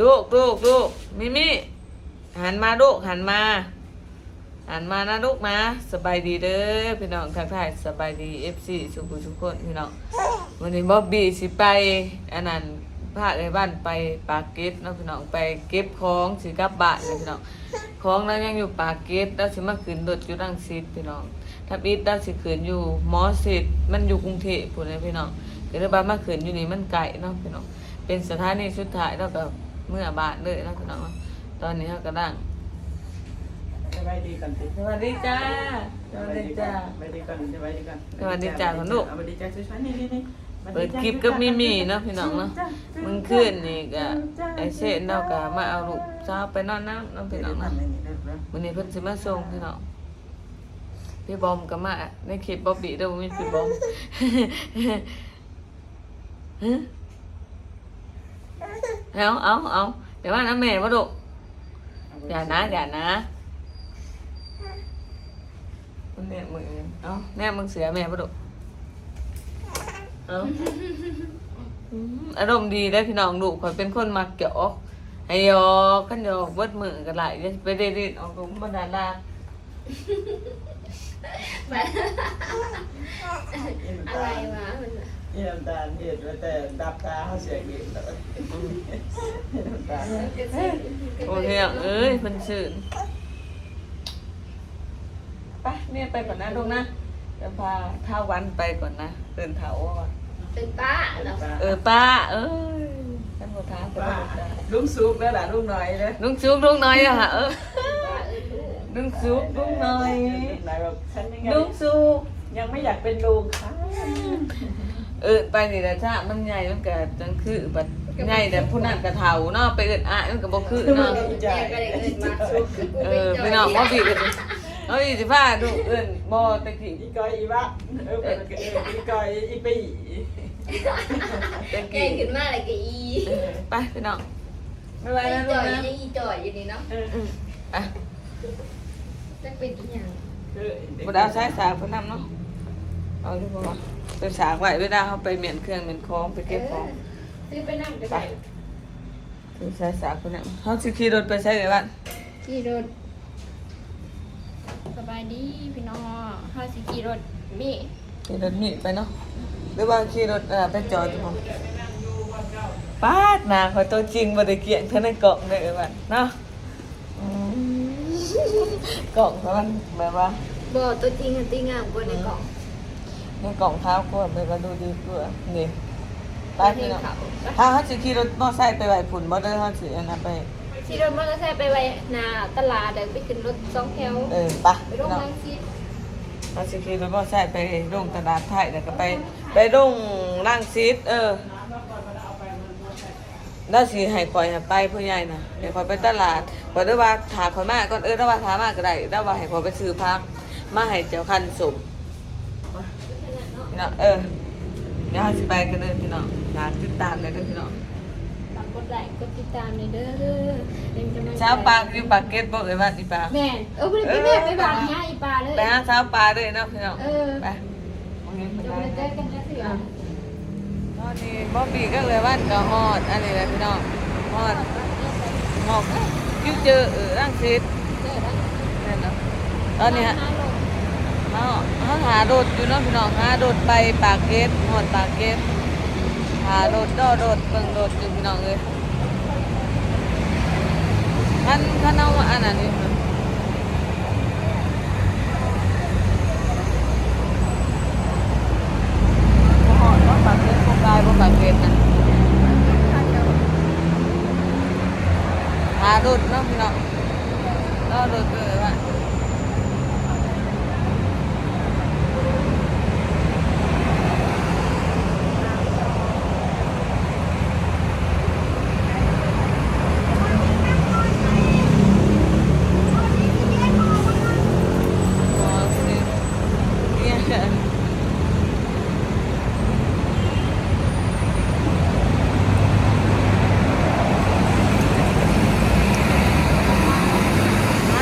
ลูกลูกลูกมิมิหันมาลูกหันมาหันมานะลูกมาสบายดีเด้อพี่น้องทักทายสบายดีเอฟซีสุขุทุกคนพี่น้องวันนี้บ๊อบบี้สิไปอันนั้นพาไอ้บ้านไปปากเกร็ดเนะพี่น้องไปเก็บของสิกลับบ้านเลยพี่น้องของนั้นยังอยู่ปากเกร็ดแล้วสิมาขึ้นรถอยู่รังสิตพี่น้องถ้าอีทแล้วสิขึ้นอยู่มอสิทธิ์มันอยู่กรุงเทพพุ่นเลยพี่น้องก็เลยบ้านมาขึ้นอยู่นี่มันไกลเนาะพี่น้องเป็นสถานีสุดท้ายแล้วก็ เมื่อบาทเลยนะพี่น้องตอนนี้เขากระดังสบายดีกันสิสวัสดีจ้าสวัสดีจ้าสบายดีกันสบายดีกันสวัสดีจ้าคุณลูกสวัสดีจ้าช่วยๆนี่นี่นี่เปิดคลิปก็มีมีเนาะพี่น้องเนาะมึงขึ้นนี่ก็ไอเช่นเราก็มาเอาลูกสาวไปนอนน้ำน้องพี่น้องเนาะวันนี้เพิ่นสิมาส่งพี่น้องพี่บอมก็มาในคลิปบ๊อบบี้เด้อบ่มีพี่บอมฮะ เอาเอาเอาเดี๋ยวว่านะแม่บ่ดุอย่านะอย่านะมันแน่มึงเอาแน่มึงเสือแม่บ่ดุเอาอืมอารมณ์ดีได้อพี่น้องลูกข่อยเป็นคนมักเกี่ยวให้ยอกขันยอกเบิดมือกันหลายเดี๋ยวไปเด็ดๆออกตรงบันดาลาอะไรวะมัน นี่น้ำตาลเห็ดว่าแต่ดับตาเขาเสียงเองแต่น้ำตาลโอเคอะเอ้ยเพิ่นชื่นไปเนี่ยไปก่อนนะลูกนะเดี๋ยวพาท้าวันไปก่อนนะเดินเถาว่ะเป็นป้าเนาะเออป้า เอ้ยท่านผู้ท้าป้าลุงซุปแล้วล่ะลุงน่อยเลยลุงซุกลุงน้อยอะค่ะเออลุงซุกลุงน้อยลุงซุกยังไม่อยากเป็นลุงค่ะ เออไปนี่นะจ้ามันใหญ่มันก็จังคือบัดใหญ่แต่ผู้นั้นก็เฒ่าเนาะไปเอิ้นอ้ายมันก็บ่คือเนาะแม่ก็เลยเอินมาสุกคือกูเอไม่อจอพี่น้องบ่ผิดกันเอ้ยสิพาลูกเอิ้นบ่ตะกี้อีกอยอีวะเออเป็นอีกอยอีปีตะแก่กี้ขึ้นมาอะไรก็อีไปพี่น้องบ๊ายบายไอ้นะจลูกอยนะยังอีจอยอยู่นี่เนาะเอออืมอะจะเป็นอีหยังบ่ได้เอาสายสากเพิ่นนำเนาะ เอาดีบ่วะเป็นสากไว้เวลาเฮาไปเหมียนเครื่องเหมียนของไปเก็บของซื้อไปนั่งก็ได้เป็นสายสากเพิ่นนำเฮาสิขี่รถไปใช้ไว้บ้านขี่รถสบายดีพี่น้องเฮาสิขี่รถมีขี่รถมีไปเนาะหรือว่าขี่รถเอ่อไปจอดอยู่บ่ปาดหน้าข่อยตัวจริงบ่ได้เกี่ยงเท่าในกล่องเลยบ้านเนาะอืมกล่องเขามันแบบว่าบ่ตัวจริงอันติงามกว่าในกล่อง ในกล่องเท้าก็แบบว่าดูดีกว่านี่ไปเพลพี่งน้องเขาถ้าเขาสิขี่รถมอไซค์ไปไหวผุนบ่ได้เขาสิอันนั้นไปขี่รถมอเตอร์ไซค์ไปไว้หน้าตลาดเดี๋ยวไปขึ้นรถสองแถวเออไปไปพี่โรงน้องงานซิเขาสิขี่รถมอไซค์ไปโรงตลาดไทยแล้วก็ไป ไปโรงร่างซีดเออแล้วสิให้คอยให้ไปผู้ใหญ่น่ะให้คอยไปตลาดคอยได้ว่าถาคอยมาก่อนเออได้ว่าถามาก็ได้ได้ว่าให้คอยไปซื้อพักมาให้เจ้าคันสมพี่ น้องเออเดี๋ยวเราสิไปกันเลยพี่น้องอยากติดตามเลยเด้อพี่น้องฝากกดไลค์กดติดตามในอยเด้อเป็นกำลังใจเช้าปลาอยู่ปากเก็ตบอกเลยว่าอีปลา แม่นเออบ่ได้ไปแม่ไปบ้านย่าอีปลาเลยไปหาเช้าปลาด้วยเนาะพี่น้องเออไปวันนี้เป็นจะไรไปเจอกันนะเถื่อตอนนี้บ๊อบบี้ก็เลยว่านก็ฮอดอันนี้แหละพี่น้องฮอดฮอดคิวเจอเออร่างซีดเจอแล้วนั่นเนาะตอนนี้ฮะ ห้าโล เขาเฮาหาโดดอยู่เนาะพี่น้องหาโดดไปปากเก็ตหอดปากเก็ตหาโดดดอโดดเบิ่งโดดอยู่พี่น้องเลยคันคันเอาอันนั้นนี่ค่ะ บ่ฮอดเนาะปากเกร็ดบ่กลายบ่ปากเกร็ดนะหาดุดเนาะพี่น้องรอดุดเลยว่าบ่สิเนี่ย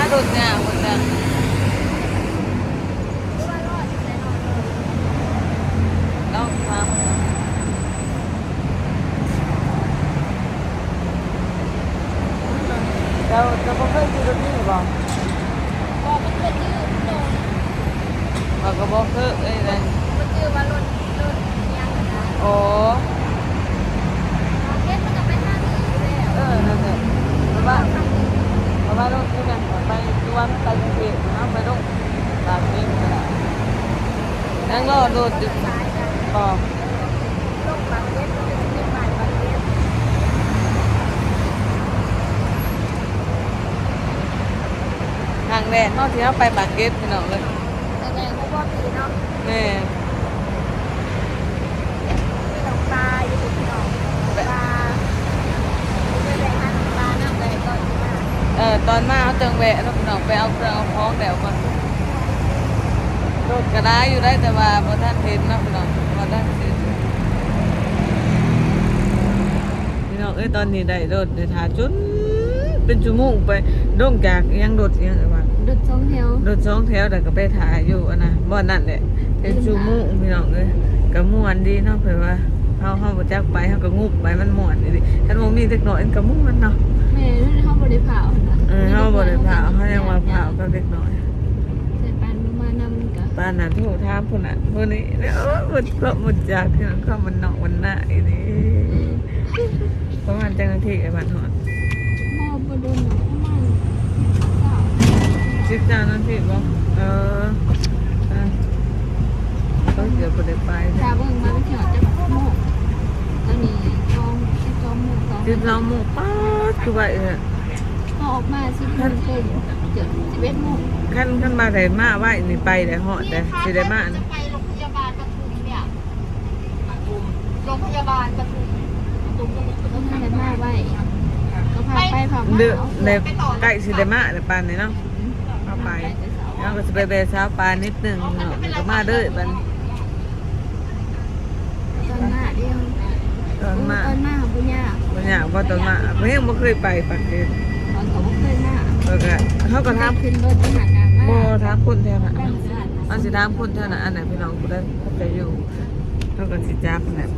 หาดุดเนี่ยหมดเลยต้องทำ เราเราบ่เคยขี่รถนี่บ่ บอกมันเป็นยืดโดน เราก็บ่เคยเอ้ยเลย มันคือว่ารถรถยังนะ โอ้ เก็ตมันก็ไปทางนี้อยู่แล้ว เออนั่นแหละเพราะว่าเพราะว่ารถนี่นะไปที่วันไปกรุงเทพเอาไปลงตามนี้ก็ได้นั่งรอรถดึก สายกัน บ่ ลงบางเก็ตมันจะเป็นบางบางเก็ต ทางแรกที่เราไปปากเกร็ดพี่น้องเลยแต่ไงเพราะว่าปีเนาะแม่มีหนองปลาอยู่ที่หนองปลาไม่ได้หาหนองปลาน้ำใดก็ที่มาเออตอนมาเขาจังแวะเนาะพี่น้องไปเอาเครื่องเอาของแดวก่อนรถก็ได้อยู่ได้แต่ว่าบ่ทันเห็นเนาะพี่น้องบ่ทันเห็นพี่น้องเอ้ยตอนนี้ได้รถได้ท่าจุนเป็นชั่วโมงไปลงจากยังรถยัง ดุดสองแถวรถสองแถวแต่ก็ไปถ่ายอยู่อะนะบ่นั่นแหละเป็นชั่วโมงพี่น้องเอ้ยก็ม่วนดีเนาะเพิ่นว่าเฮาเฮาบ่จักไปเฮาก็งุบไปมันม่วนดีคันบ่มีเด็กน้อยมันก็ม่วนเนาะแม่นั่นเขาบริเผานะเออเฮาบ่ได้เผาเฮายังว่าเผากับเด็กน้อยใส่ปานมานำกับป้านนั้นโทรถามผู้นั้นผู้นี้แล้วเออบ่ก็บ่จักพี่น้องก็มันนอกมันหน้าอีนี่ประมาณจังนาทีไอ้บ้านฮอดพ่อบโดนหนอง มันเก่า19นาทีบ่เออเออก็เดี๋ยวบ่ได้ไปตาเบิ่งมาเขียวจะโมกตอนนี้จองสิบสองโมงสองสิบสองโมงป๊าดคือว่าเออพอออกมาสิบโมงครึ่งเกือบสิบเอ็ดโมงขั้นขั้นมาได้มาไหวนี่ไปได้เหาะแต่สิได้มานะไปโรงพยาบาลปทุมเนี่ยปทุมโรงพยาบาลปทุมปทุมก็พาได้มาไว้ก็พาไปพามาเดือเอาในใกล้สิได้มาแต่ปานนี้เนาะเอา ไปแล้วก็สิไปเบะเช้าปลานิดหนึงเนาะแล้วก็มาเด้อบัดนี้ตอนมาเดียวตอนมาตอนมาของปุญญาบ่อยากบ่ตอนมาเพิ่นยังบ่เคยไปปากเกร็ดตอนเขาบ่เคยมาแล้วก็เขาก็ถามขึ้นรถที่หาดนางมาบ่ถามคนแถวนั้นตั้งสถานอันสิถามคนแถวนั้นอันไหนพี่น้องกูได้เข้าใจอยู่เขาก็สิจับนั่นแหละ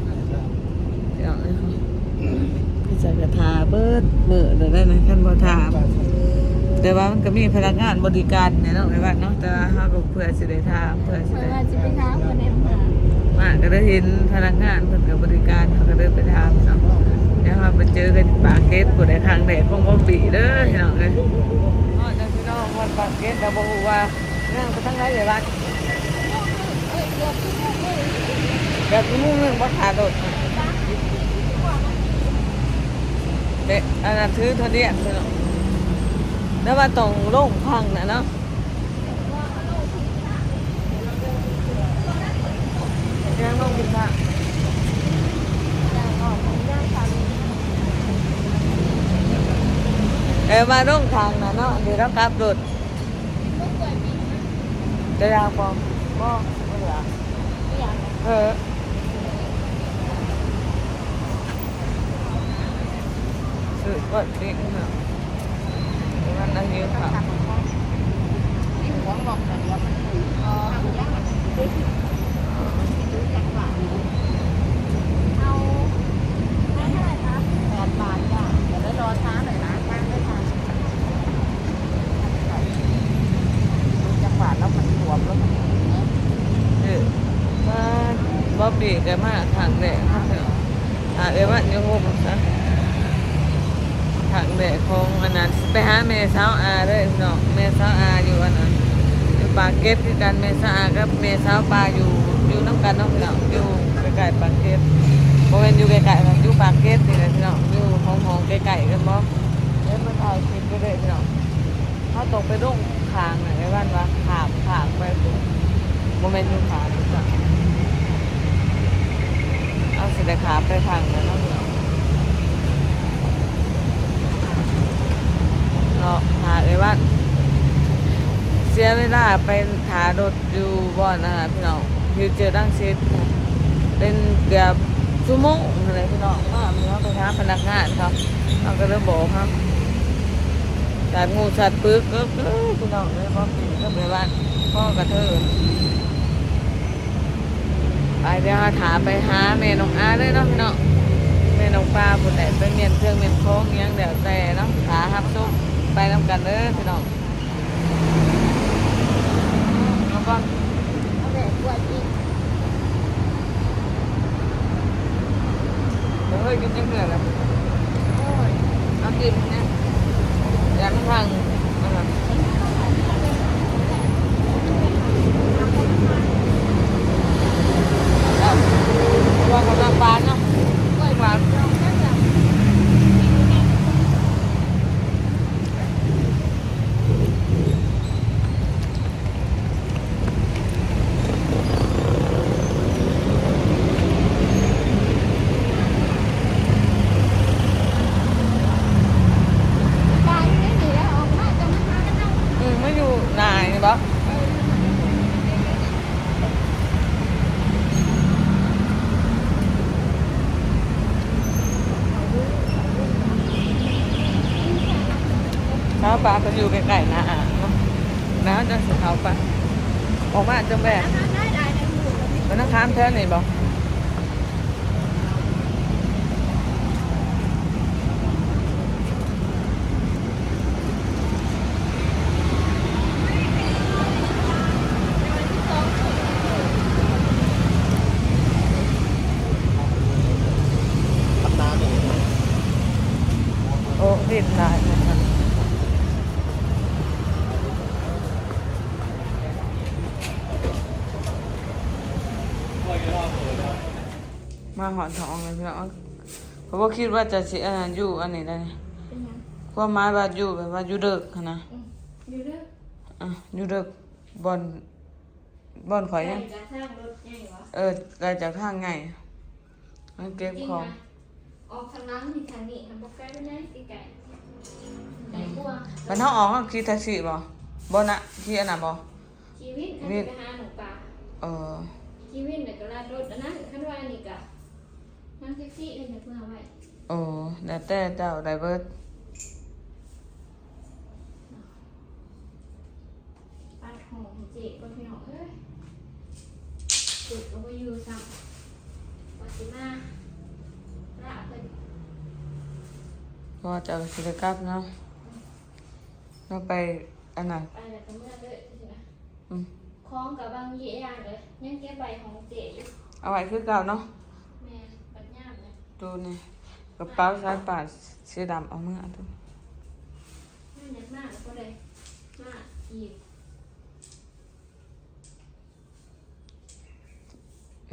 พี่น้องเอ้ยพี่จะกระทาเบิดมื้อเด้อได้นะคันบ่ถาม แต่ว่ามันก็มีพนักงานบริการเนี่ยเนาะไอ้บ้านเนาะแต่ว่าเขาก็เพื่อสิได้ทามเพื่อสิเมื่อได้ว่าจะไปท้าคนในมามาก็ได้เห็นพนักงานเพิ่นก็บริการเขาก็ได้ไปทามเนาะเดี๋ยวเราไปเจอกันที่ปากเกร็ดผู้ใดทางแดดคงบ่ปีเด้อพี่น้องเอ้ยอ๋อจังพี่น้องวันปากเกร็ดก็บ่ฮู้ว่าเรื่องไปทางไหนได้บ้างเอ้ยเกือบทุกโมงเลยแบบนี้มุ่งเรื่องบ่ขาดโดดเด็กอันนั้นถือเท่านี้พี่น้อง แล้วว่าต้องโล่งพังนะเนาะยังลงผิดทางเออมาลงทางนะเนาะเดี๋ยวเรากลับรถเดี๋ยวเราพอบ่ไม่เหลือเออสื่อก็ดิ้งเนาะ นนั่งยืนค่ะที่หัวบอกเลยว่ามันถูกเออถูกแล้วมันถูกดูจังหวะเอาไม่เท่าไหร่ครับแปดบาทจ้ะเดี๋ยวได้รอช้าหน่อยนะช้างไม่ทันดูจังหวะแล้วมันหลวมแล้วมันถูกเนอะเออมาบ๊อบบี้กันมาทางแดดครับเถอะอ่าเอ้ยว่าโยมซะ ทางแดดของอันนั้นไปหาเมสาวอาเด้อพี่น้องเมสาวอาอยู่อันนั้นอยู่ปากเก็ตคือกันเมสาวอากับเมสาวปลาอยู่อยู่น้ำกันเนาะพี่น้องอยู่ใกล้ๆปากเก็ตโมเมนอยู่ใกล้ๆกันอยู่ปากเก็ตนี่แหละพี่น้องอยู่ห้องๆใกล้ๆกันบ่เดี๋ยวมาถ่ายคลิปไปเลยพี่น้องเขาตกไปรุ่งคางน่ะไอ้บ้านว่าขามขางไปโมเมนต์อยู่ขาดีกว่าเอาสิได้ขาไปทางนั้นเนาะ เนาะหาเลยว่า เสียเวลาไปหารถอยู่บ่อนนะคะพี่น้องฟิวเจอร์ดังซิดเป็นเกือบชั่วโมงอะไรพี่น้องว่ามีว่าไปหาพนักงานเขาเขาก็เลยบอกครับจัดงูจัดปึกก็ก็พี่น้องเลยพ่อปีก็ไปบ้านพ่อกระเทินไปเดี๋ยวถามไปหาแม่น้องอาเลยเนาะพี่เนาะแม่น้องปลาบุญไหนไปเมียนเครื่องเมียนโค้งยังเดี๋ยวแต่เนาะขาหับซุป ไปไปนำกันเด้อพี่น้องเอาก่อนเอาแบบกวดอีกเฮ้ยกินจังเหนื่อยแล้วโอ้ยเอากินเนี่ยอยากพังนะครับเอาวางกำลังปานเนาะกล้วยหวาน ลองนั่งจับ ตายไม่หนีแล้วออกมาจะมาหากันเอา อืมไม่อยู่นายนี่ปะเขาปลาก็ อยู่ไกลๆนะอะเนาะน้าจะสิเขาปลาออกมาจังแบบ ได้ได้ได้ในหมู่แล้วนี่ มันนั่งค้ามแท้นี่บอกโอ้ดินลายนะครับมา หอนทองเลยพี่น้องเพราะว่าคิดว่าจะสิอันนั้นอยู่อันนี้ได้เป็นยังความหมายว่าอยู่แบบว่าอยู่เด็กหั้นนะอยู่เด้ออะอยู่เด็กบอลบอลข่อยยังจะสร้างรถใหญ่วะเออไกลจากทางไงมันเก็บของออกทางนั้นมีทางนี้ทางบกใกล้ไม่ได้ตีไก่ไหนกลัวมันเฮาออกก็ขี่แท็กซี่บ่บ่นะขี่อันน่ะบ่ชีวิตอันนี้ไปหาหนูป่า เออ ชีวิตเนี่ยก็ลาดรถอันนั้นขั้นว่านี่กะ นั่งแท็กซี่เลยนะเพื่อเอาไว้โอ้แล้วแต่เจ้าไดเบิดปัดหอมเจ๊ก็พี่น้องเอ้ยจุดก็ไปอยู่ซ้ำวัดสิมาลาเพิ่นก็จะเอาสิได้กลับเนาะเราไปอันนั้นไปแล้วก็เมื่อเลยใช่ไหมอืมคล้องกับบางยี่อย่างเลยยังเก็บใบของเจ๊อยู่เอาไว้คือเก่าเนาะ แม่ปัญญามเลย ดูนี่กระเป๋าสายป่านสีดำเอามือเอาดูน่าเน็ตมากแล้วก็เลยมาอีก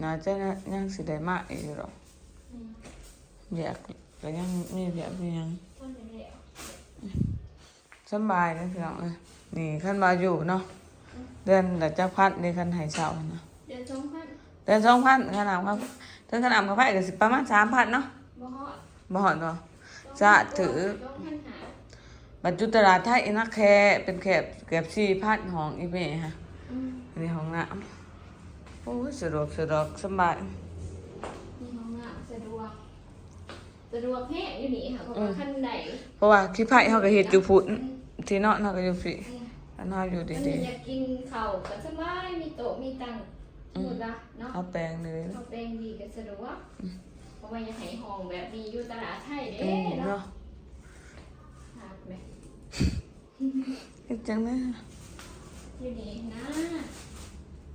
น่าจะยังสิได้มาอีกหรอกอืมอยากก็ยังมีแบบมีหยังต้นเดียวสำบายนะพี่น้องเอ้ยนี่ขั้นมาอยู่เนาะเดือนละจักพัดในคันใหายเช่านะเดือนสองพันเดือนสองพันขนาดครับ ถึงขนาดกับไพ่ก็สิประมาณสามพันเนาะบ่ฮอดบ่หอดบ่จะถือต้องพันหาบรรจุตลาดไทยนักแค่เป็นแคบเกือบสี่พันห้องอีเมฮะอืมอันนี้ห้องน้ำโอ้ยสะดวกสะดวกสบายมีห้องน้ำสะดวก สะดวกแห้งอยู่นี่ค่ะเพราะว่าขั้นใดเพราะว่าขี้ไผ่เขาก็เฮ็ดอยู่พุ่นที่เนาะเขาก็อยู่พี่อืมอันเฮาอยู่มันดีอยากกินข้าวก็สบายมีโต๊ะมีตัง ค์สมมุดละๆเนาะเอาแปลงเลยเขาเป็นดีก็สะดวกเพราะว่าอยากให้ห้องแบบดีอยู่ตลาดไทยเด้อืมเนาะเนาะครับแม่เฮ็ดจังได๋อยู่นี่นะ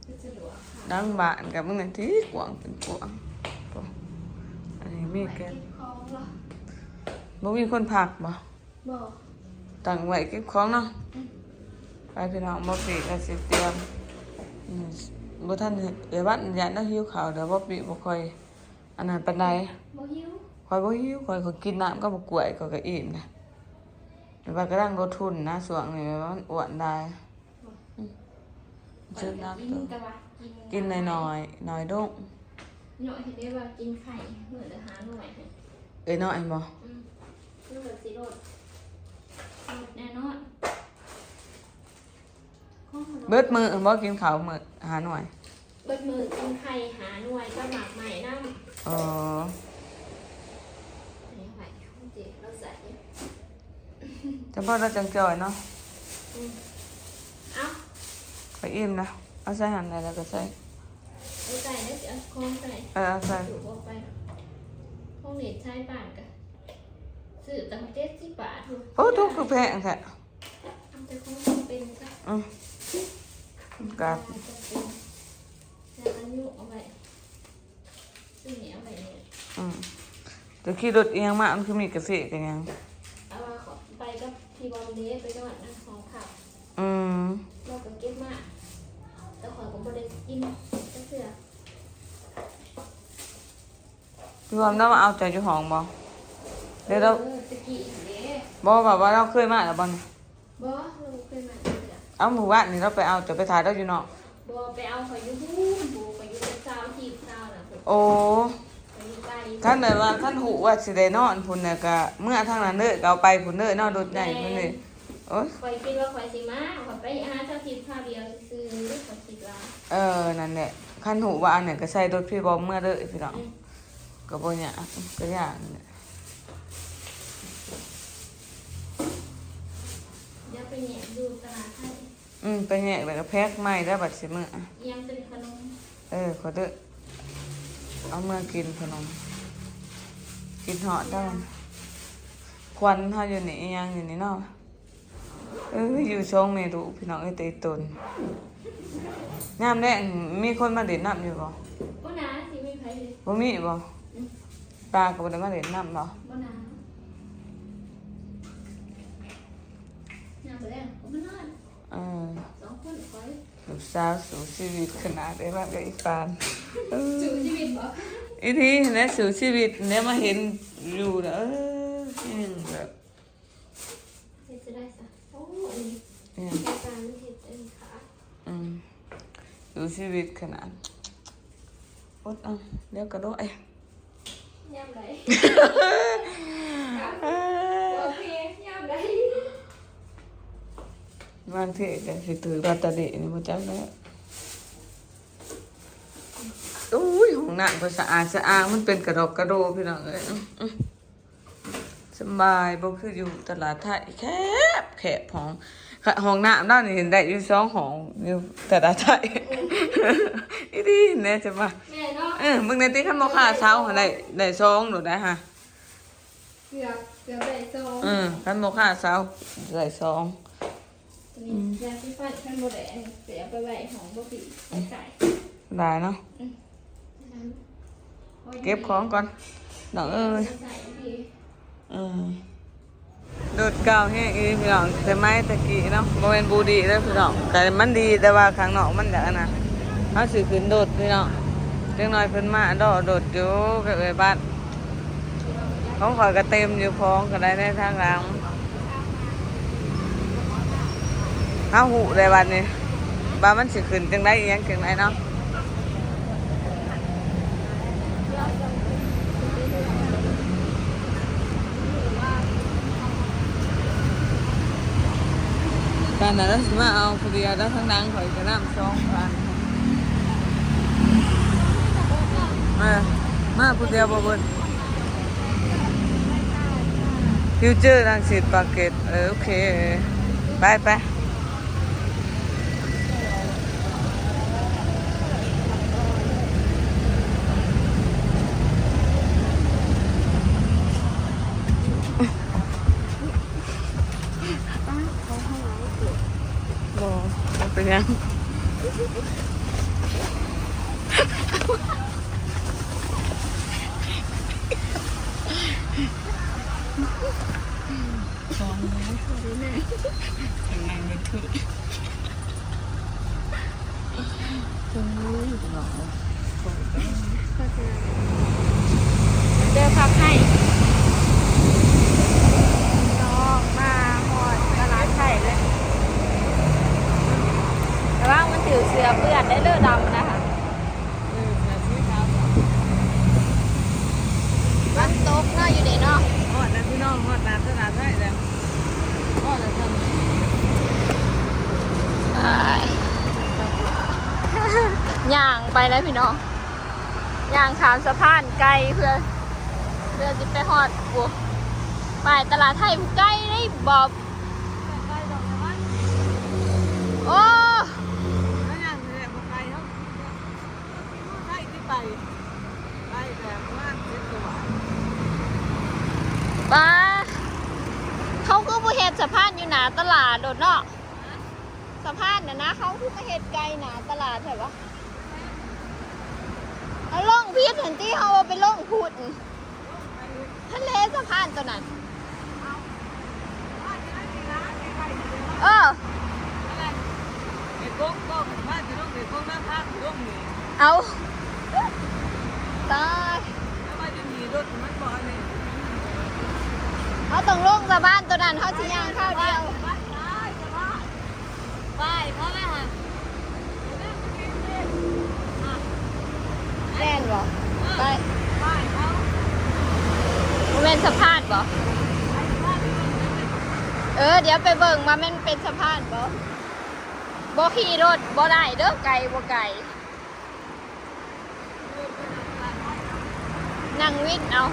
ก็สะดวกค่ะดังบ้านกับมึงนั่นที่กว้างเป็นกว้างโอ้อันนี้มีแกนเก็บของเหรอบ่มีคนพักบ่บ่ตั้งไว้เก็บของเนาะไปพี่น้องบ่ปีก็สิเตรียมอืม บ่ทันเดี๋ยววันยานเราหิวข้าวเดี๋ยวบ่ปีบ่ค่อยอันนั้นปานใดบ่หิวข่อยบ่หิวข่อยก็กินน้ำก็บ่กล้วยข่อยก็อิ่มนะแต่ว่ากำลังลดทุนนะช่วงนี้ว่ามันอ้วนได้อืมซื้อน้ำกิตันวแต่ว่ากินน้อยๆน้อยดงหน่อยเห็นได้ว่ากินไข่เหมือนจะหาหน่อยให้เอ้ยน้อยบ่อืมลูกแบบสีโรดโรดแน่นอนข้องขนม เบิดมื้อบ่กินข้าวมื้อหาหน่อยเบิดมือกินไข่หาหน่วยก็หมักใหม่น้ำเอออันนี้ใหม่เจ๊เราใส่แต่พอเราจังจ่อยเนาะอืมเอ้าไปอิ่มนะ เอาใส่หั่นได้แล้วก็ใส่เอาใส่แล้วจะเอาโค้งใส่เออเอาใส่ถูกออกไปห้องเน็ตใช้บาทกันซื้อตั้งเจ็ดสิบบาททุกโอ้ทุกคือแพงแท้ออืมกับแล้วอันยุเอาไปซึ่งเนี่ยเอาไปเนี่ยอืมจะขี่รถเอียงมากมันคือมีกาแฟกันยังเอามาขอไปกับพี่บอลเดสไปจังหวัดนั่นของขับอืมเราก็เก็บมาแต่ขอยก็บ่ได้กินก็เสือพี่วอมต้องมาเอาใจเจ้าของบ่เดี๋ยวเราออตะกี้เด้บอกแบบว่าเราเคยมาแล้วบ่เนี่ยบ่เราเคยมา เสือเอาหมู่บ้านนี่เราไปเอาจะไปถ่ายเราอยู่เนาะบ่ไปเอาขอยอยู่ฮู้บ่ไปอยู่เป็นสาวทีบสาวน่ะเพิ่นโอ้ไปอยู่ไกลท่านแบบว่าท่านหูว่าสิได้นอนพุ่นเนี่ยก็เมื่อทางนั้นเด้อก็เอาไปพุ่นเด้อนอนรถใหญ่พุ่นเลยโอ้ยข่อยคิดว่าข่อยสิมาข่อยไปหาสาวทีบสาวเดียวซื้อข่อยคิดว่าเออนั่นแหละคันหูว่าอันเนี่ยก็ใส่รถพี่บอมเมื่อเด้อพี่น้องก็บ่เนี่ยากก็ยากนั่นแหละเดี๋ยวไปแหนมอยู่ตลาดไทย อืมไปแยกแล้วก็แพ็คใหม่แล้วบัดสิมื้ออะเอียงเป็นขนมเออขอเด้อเอาเมื่อกินขนม กินเหาะได้ควันเฮาอยู่นี่อีหยังอยู่นี่เนาะเอออยู่ช่องเมดูพี่น้องเอ้ยเตยตนยามแรกมีคนมาเด่นน้ำอยู่บ่บ่นาสิมีไผเลยบ่มีบ่ปลาก็บ่ได้มาเด่นน้ำบ่บ่นาย่างไปแล้วก็มานอน เออสองคนข่อยลูกสาวสู่ชีวิตขนาดได้บ้างกับอีปานเออสู่ชีวิตบ่อีทีเนี่ยสู่ชีวิตเนี่ยมาเห็นอยู่นะเอออืมแบบเฮ็ดจะได้ซะโอ้อันนี้เนี่ยรายการเฮ็ดอันนี้ค่ะอืมสู่ชีวิตขนาดอดเอาเดี๋ยวกระโดดไอ้ยามใดโอเคยามใด บางทีก็สิถือลอตเตอรี่นี่บ่จักแล้วอุ้ยห้องน้ำก็สะอาดสะอาดมันเป็นกระดอกกระโดพี่น้องเอ้ยอื้ออื้อสบายบ่คืออยู่ตลาดไทยแคบแคบห้องค่ะห้องน้ำด้านนี่เห็นได้อยู่สองห้องอยู่ตลาดไทยอีดีแน่จะมาแม่เนาะเออมึงในที่ขันบ่ค่าเช้าหั่นได้ได้ซองโดดได้ฮะเกือบเกือบได้โซอืมขันบ่ค่าเช้าได้ซองตัว นี้ยาสีฟันขั้นบ่ได้อันนี้เสียไปไว้ของบ่ปิใส่ใส่ได้เนาะเก็บของก่อนน้องเอ้ยใส่ดีอืมโดดเก่าแห้งอีพี่น้องแต่ไม้ตะกี้เนาะบ่แม่นบูดีเด้อพี่น้องแต่มันดีแต่ว่าข้างนอกมันอย่างนั้นนะเฮาสิขึ้นโดดพี่น้องจังน้อยเพิ่นมาดอโดดอยู่กับเอ้ยบ้านของข่อยก็เต็มอยู่พองก็ได้ในทางหลัง เฮาหูได้บัดนี้บ่ามันสิขึ้นจังได๋อียังจังไดเนาะการนั้นเราสิมาเอาพอดีแล้วทั้งนั้นข่อยจะน้ำสองพันมามาผู้เดียวบ่เบิดฟิวเจอร์รังสิตปากเกตเออโอเค ไปไปบ่ บ่เป็นหยัง嗯เจอพักให้น้องมาหอดตลาดไทยเลย แต่ว่ามันถือเสือเปื้อนได้เลือดดำนะคะมันตกเนาะอยู่ในเนาะ ฮอดแล้วพี่น้องฮอดนาตลาดได้แล้วฮอดแล้วทำ ย่างไปแล้วพี่น้องย่างขามสะพานไกล เพื่อเพื่อจะไปฮอดโอ้ไปตลาดไทยผู้ใกล้ได้บอบโอ้แล้วอย่างนี้แหละบ่ไกลเนาะใกล้ที่ไปไปแบบว่าเจ็ดตัวปลาเขาคือผู้เฮ็ดสะพานอยู่หนาตลาดโดดเนาะสะพานน่ะนะเขาคือมาเฮ็ดไกลหนาตลาดใช่ปะ เอาล่องพีดเห็นที่เขาเอาไปล่องพูดทะเลสะพานตัวนั้นเออไอ้ก้งก้งมาที่ลูกไอ้ก้งหน้าพักลูกนี่เอาตายเขาต้องล่องสะพานตัวนั้นเขาสิย่างข้าวเดียวไปเพราะแม่ค่ะ แน่นบ่ไปไปเขามันเป็นสะพานบ่เออ เดี๋ยวไปเบิ่งว่ามันเป็นสะพานบ่บ่ขี่รถบ่ได้เด้อไกลบ่ไกลนั่งวินเอา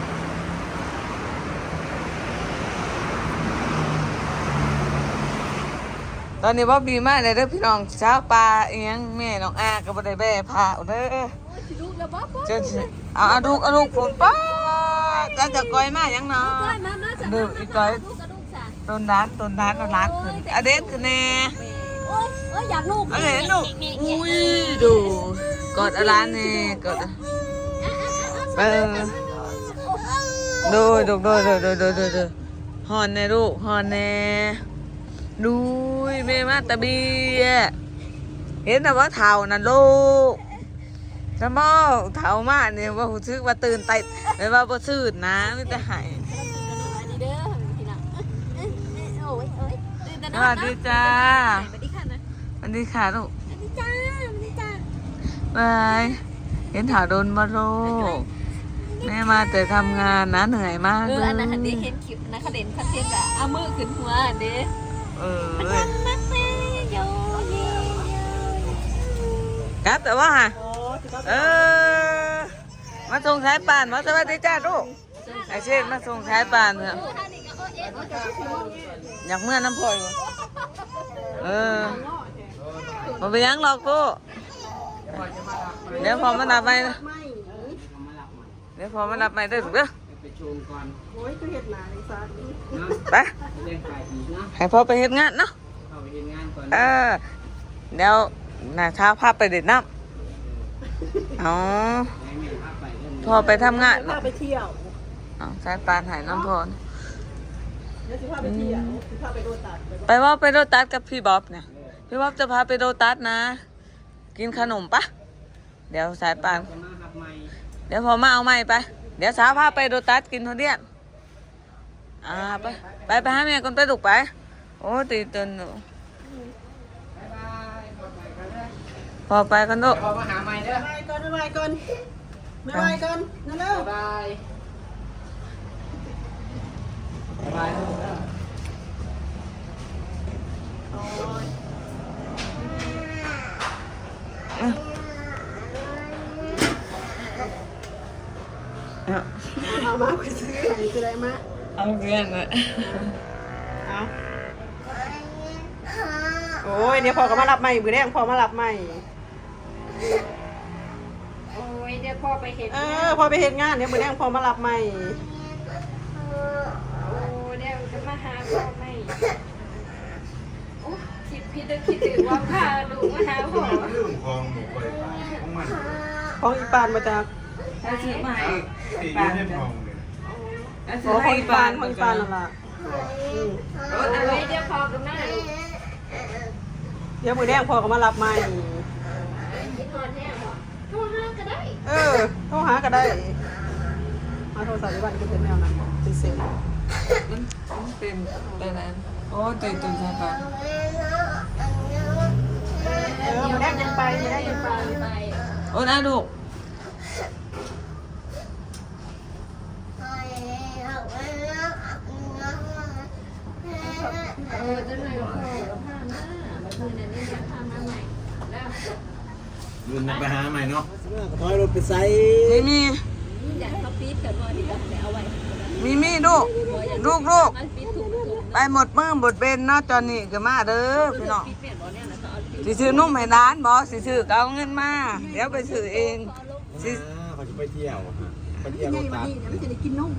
ตอนนี้บ่บีมาเลยเด้อพี่น้องเช้าปลาเอียงแม่น้องอาก็บ่ได้แบ่พาเอาเด้อสิ ลูกแล้วบ๊อบบ๊อบเจ้าสิเอาเอาลูกเอาลูกฝนป้าจะจะก้อยมาหยังเนาะก้อยมามาจ้ะเด้ออีก้อยลูกกระดูกจ้ะต้นนั้นต้นนั้นเอารักขึ้นอะเด็ดขึ้นแน่โอ้ยโอ้ยอยากลูกเอาเห็นลูกอุ้ยดูกอดอะไรนี่กอดเออดูดูดูดูดูดูดูดูฮอนแน่ลูกฮอนแน่ดูยแม่มาตะเบียเห็นแต่ว่าเท่านั่นลูก จะมอเท่ามากเนี่ยว่าหูซึกว่าตื่นไตไม่ว่าบ่ซื่นนะไม่แต่หายอันนี้เด้อพี่น้องโอ้ยโอ้ยตื่นแต่สนอนวัสดีจ้าสวัสดีค่ะนะสวัสดีค่ะลูกสวัสดีจ้าสวัสดีจ้าบายเห็นถาโดนมาโลกแม่มาแต่ทำงานนะเหนื่อยมากเอเลอยอันนั้นอันนี้เห็นคลิปนะเขาเด่นคอนเทนต์อะเอามือขึ้นหัวอันเด้เออนักเซ่โยเยโยกลับแต่ว่าฮะโอ้ที่ เออ มาส่งสายป่านมาสวัสดีจ้าลูกไอเช่นมาส่งสายป่านเถอะอยากเมื่อน้ำพลอยบ่เออมาไปยังหรอกกูเดี๋ยวพอมารับไปนะเดี๋ยวพอมารับไปได้ถูกเด้อไปชมก่อนโอ้ยคือเห็ดหนเลยซะไปให้พ่อไปเฮ็ดงานเนาะเข้าไปเห็นงานก่อนเออเดี๋ยวน้าเช้าพาไปเด็ดน้ำ อ๋อให้แม่พาไปเล่นพอไปทำงานพาไปเที่ยวอ๋อสายปานหายน้ำพรเดี๋ยวสิพาไปเที่ยวสิพาไปโดนตัดไปไปว่าไปโรตัสกับพี่บ๊อบเนี่ยพี่บ๊อบจะพาไปโรตัสนะ กินขนมปะเดี๋ยวสายปานจะมาหับใหม่เดี๋ยวพอมาเอาใหม่ไป เดี๋ยวสาวพาไปโรตัสกินทุเรียนอ่าไปไปไปหาแม่ก่อนไปลูกไป โอ้ตีตื่นหนู บ๊ายบายขอบใจกันเด้อ พอไปกันลูกเดี๋ยวพอมาหาใหม่เด้อไปก่อนไปก่อนไปไปก่อนนั่นเร็ว บ๊ายบายบ๊ายบายเด้อเอาเอามาไปซื้อไหนซื้ออะไรมาเอาเรียนเลยเอาโอ้ยเดี๋ยวพอก็มารับใหม่มือแดงพอมารับใหม่ โอ้ยเดี๋ยวพ่อไปเห็นเออพอไปเห็นงานเดี๋ยวมือแดงพอมารับใหม่ โอ้เดี๋ยวจะมาหาพ่อไม่โอ้คิดผิดแล้วคิดถึงว่าพาลูกมาหาพ่อเรื่องของหมูไฟฟ้าของมันของอีปานมาจากถ้าซื้อมาให้ตีอยู่ในห้องเลยถ้าขซื้ออขให้องอีปาปานนของอีปานนั่นล่ะอืมรถอะเอาไรไว้เดี๋ยวพ่อกับแม่ เดี๋ยวมือแดงพอก็มารับใหม่ คิดทอดแน่บ่โทรหาก็ได้ เอโทรหาก็ได้มาโทรศัพท์อีบ้านก็เป็นแนวนั้นเป็นเสียงมันมันเป็นอะไปนั้นโอ้ตีตื่นสายปานเออมือแดงยังไปมือแดงยังไปโอ้นะลูกเออจะหน่อยพ่อกับพามาบัดนี้น่ะนี่จะพามาใหม่แล้วเงินไปหาใหม่เนาะ ถอยรถไปใส่มีมีอยากเขาปีดกันบ่ดีก็แต่เอาไว้มีมีลูกลูกลูกมันปีดถูกถูกไปหมดมือหมดเบนเนาะจอนนี่ก็มาเด้อพี่น้องปีดเปลี่ยนบ่เนี่ยนะเขาเอาปีดสิซื้อนุ่มให้ร้านบอสิซื้อก็เอาเงินมาเดี๋ยวไปซื้อเองสิเขาจะไปเที่ยวฮะไปเที่ยวรถตัดไม่จะได้กินนม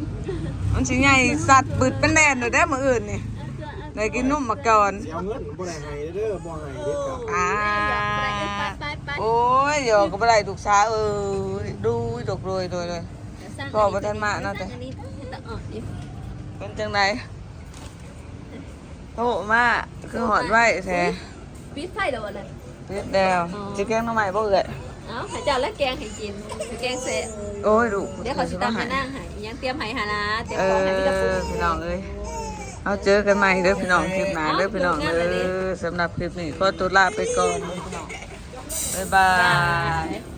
มันสิใหญ่สัตว์บึดเป็นแลนเลยได้อมืออื่นนี่ได้กินนุ่มมาก่อน เสียเงินบ่ได้ให้เด้อบ่ให้เด็ดขาด อ่า ไปไปไปโอ้ยเดี๋ยวก็บ่ได้ถูกช้าเออดูดกรวยโดยเลยก็บ่ทันมาเนาะแต่อันนี้แต่อ่อนนี่เป็นจังไดโอ้มาคือหอดไว้แท้ปิดไฟเดี๋ยวเลยนิดเดียวสิแกงหน้ำใหม่บ่เอ่ยเอ้าให้เจ้าแล้วแกงให้กินแกงเสร็จโอ้ยดูเดี๋ยวเขาสิตามมานั่งให้ยังเตรียมให้หานะเตรียมเอของให้พี่ตะปู อพี่น้องเอ้ยเอาเจอกันใหม่เด้อพี่น้องคลิปหน้าเด้อพี่น้องเด้อสำหรับคลิปนี้ขอตัวลาไปก่อน พี่น้องบ๊ายบายย